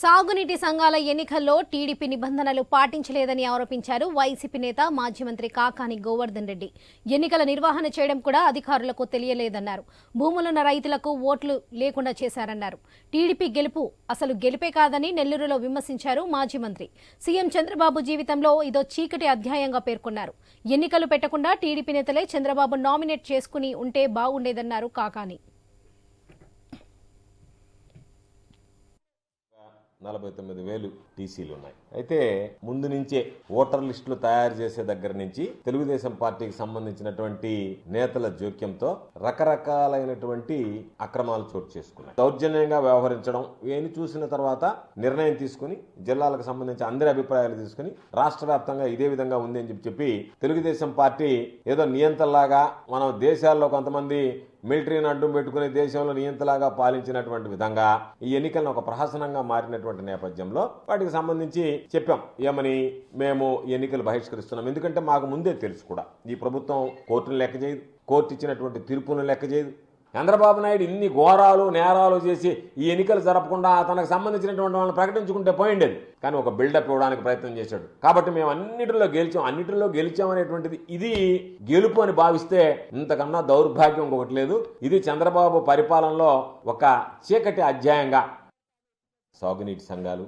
సాగునీటి సంఘాల ఎన్నికల్లో టీడీపీ నిబంధనలు పాటించలేదని ఆరోపించారు వైసీపీ నేత మాజీ మంత్రి కాకాని గోవర్ధన్ రెడ్డి. ఎన్నికల నిర్వహణ చేయడం కూడా అధికారులకు తెలియలేదన్నారు. భూములున్న రైతులకు ఓట్లు లేకుండా చేశారన్నారు. టీడీపీ గెలుపు అసలు గెలిపే కాదని నెల్లూరులో విమర్శించారు మాజీ మంత్రి. సీఎం చంద్రబాబు జీవితంలో ఇదో చీకటి అధ్యాయంగా పేర్కొన్నారు. ఎన్నికలు పెట్టకుండా టీడీపీ నేతలే చంద్రబాబు నామినేట్ చేసుకుని ఉంటే బాగుండేదన్నారు కాకాని. నలభై తొమ్మిది వేలు టీసీలు ఉన్నాయి అయితే ముందు నుంచే ఓటర్ లిస్టులు తయారు చేసే దగ్గర నుంచి తెలుగుదేశం పార్టీకి సంబంధించినటువంటి నేతల జోక్యంతో రకరకాలైనటువంటి అక్రమాలు చోటు చేసుకున్నాయి. దౌర్జన్యంగా వ్యవహరించడం ఇవన్నీ చూసిన తర్వాత నిర్ణయం తీసుకుని జిల్లాలకు సంబంధించి అందరి అభిప్రాయాలు తీసుకుని రాష్ట్ర వ్యాప్తంగా ఇదే విధంగా ఉంది అని చెప్పి చెప్పి తెలుగుదేశం పార్టీ ఏదో నియంత్రణలాగా మనం దేశాల్లో కొంతమంది మిలిటరీని అడ్డం పెట్టుకుని దేశంలో నియంతలాగా పాలించినటువంటి విధంగా ఈ ఎన్నికలను ఒక ప్రహసనంగా మారినటువంటి నేపథ్యంలో వాటికి సంబంధించి చెప్పాం. ఏమని? మేము ఈ ఎన్నికలు బహిష్కరిస్తున్నాం. ఎందుకంటే మాకు ముందే తెలుసు కూడా. ఈ ప్రభుత్వం కోర్టును లెక్క చేయదు కోర్టు ఇచ్చినటువంటి తీర్పును లెక్క చేయదు చంద్రబాబు నాయుడు ఇన్ని ఘోరాలు నేరాలు చేసి ఈ ఎన్నికలు జరపకుండా తనకు సంబంధించినటువంటి వాళ్ళని ప్రకటించుకుంటే పోయిండేది. కానీ ఒక బిల్డప్ ఇవ్వడానికి ప్రయత్నం చేశాడు. కాబట్టి మేము అన్నిటిలో గెలిచాం. అన్నిటిలో గెలిచామనేటువంటిది ఇది గెలుపు అని భావిస్తే ఇంతకన్నా దౌర్భాగ్యం ఇంకొకటి లేదు. ఇది చంద్రబాబు పరిపాలనలో ఒక చీకటి అధ్యాయంగా సాగునీటి సంఘాలు